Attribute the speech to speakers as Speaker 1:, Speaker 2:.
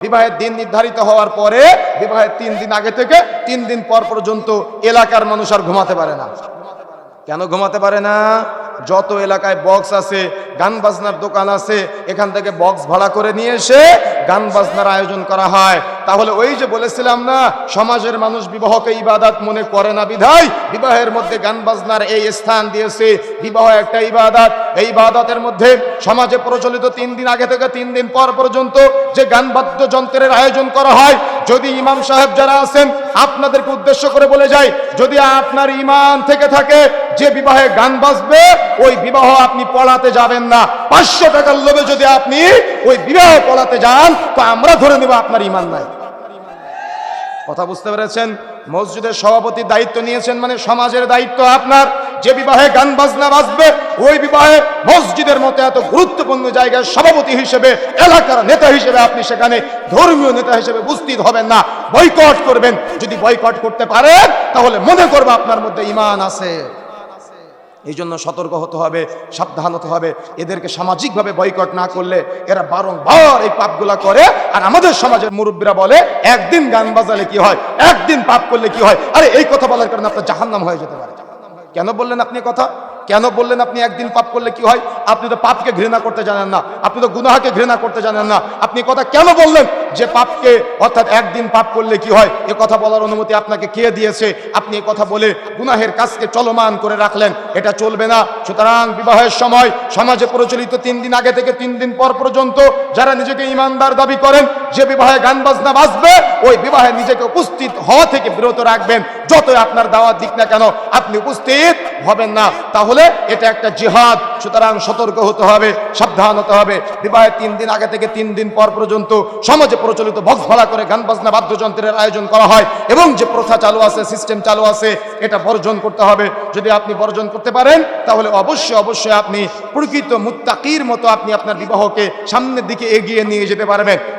Speaker 1: বিবাহের দিন নির্ধারিত হওয়ার পরে বিবাহের তিন দিন আগে থেকে তিন দিন পর পর্যন্ত এলাকার মানুষ আর ঘুমাতে পারে না। কেন ঘুমাতে পারে না? যত এলাকায় বক্স আছে, গান বাজনার দোকান আছে, এখান থেকে বক্স ভাড়া করে নিয়ে এসে গান বাজনার আয়োজন করা হয়। তাহলে ওই যে বলেছিলাম না, সমাজের মানুষ বিবাহকে ইবাদত মনে করে না বিধায়, বিবাহের মধ্যে গান বাজনার এই স্থান দিয়েছে। বিবাহ একটা ইবাদত। এই ইবাদতের মধ্যে সমাজে প্রচলিত তিন দিন আগে থেকে তিন দিন পর পর্যন্ত যে গান বাদ্যযন্ত্রের আয়োজন করা হয়, যদি ইমাম সাহেব যারা আছেন, আপনাদেরকে উদ্দেশ্য করে বলে যাই, যদি আপনার ইমান থেকে থাকে, যে বিবাহে গান বাজবে, ওই বিবাহ আপনি পড়াতে যাবেন না। পাঁচশো টাকার লোভে যদি আপনি ওই বিবাহ পড়াতে যান, তো আমরা ধরে নেব আপনার ইমান নাই। কথা বুঝতে পেরেছেন? মসজিদের সভাপতির দায়িত্ব নিয়েছেন মানে সমাজের দায়িত্ব আপনার। যে বিবাহে গান বাজনা বাজবে, ওই বিবাহে মসজিদের মতো এত গুরুত্বপূর্ণ জায়গায় সভাপতি হিসেবে, এলাকার নেতা হিসেবে আপনি সেখানে ধর্মীয় নেতা হিসেবে উপস্থিত হবেন না। বয়কট করবেন। যদি বয়কট করতে পারেন, তাহলে মনে করবে আপনার মধ্যে ইমান আছে। এই জন্য সতর্ক হতে হবে, সাবধান হতে হবে। এদেরকে সামাজিকভাবে বয়কট না করলে এরা বারংবার এই পাপগুলা করে। আর আমাদের সমাজের মুরব্বীরা বলে, একদিন গান বাজালে কি হয়? একদিন পাপ করলে কি হয়? আরে, এই কথা বলার কারণে আপনার জাহান্নাম হয়ে যেতে পারে। কেন বললেন আপনি কথা? কেন বললেন আপনি একদিন পাপ করলে কি হয়? আপনি তো পাপকে ঘৃণা করতে জানেন না। আপনি তো গুনাহাকে ঘৃণা করতে জানেন না। আপনি কথা কেন বললেন? যে পাপকে অর্থাৎ একদিন পাপ করলে কি হয়? এ কথা বলার অনুমতি আপনাকে কে দিয়েছে? আপনি এ কথা বলে গুনাহের কাজকে চলমান করে রাখলেন। এটা চলবে না। সুতরাং বিবাহের সময় সমাজে প্রচলিত তিন দিন আগে থেকে তিন দিন পর পর্যন্ত যারা নিজেকে ইমানদার দাবি করেন, যে বিবাহে গান বাজনা বাজবে, ওই বিবাহে নিজেকে উপস্থিত হওয়া থেকে বিরত রাখবেন। যতই আপনার দাওয়াত দিক না কেন, আপনি উপস্থিত হবেন না। তাহলে এটা একটা জিহাদ। সুতরাং সতর্ক হতে হবে, সাবধান হতে হবে। বিবাহের তিন দিন আগে থেকে তিন দিন পর পর্যন্ত সমাজে প্রচলিত ভাড়া করে গান বাজনা বাদ্যযন্ত্রের আয়োজন করা হয় এবং যে প্রথা চালু আছে সিস্টেম চালু আছে, এটা বর্জন করতে হবে। যদি আপনি বর্জন করতে পারেন, তাহলে অবশ্যই অবশ্যই আপনি প্রকৃত মুত্তাকির মতো আপনি আপনার বিবাহকে সামনের দিকে এগিয়ে নিয়ে যেতে পারবেন।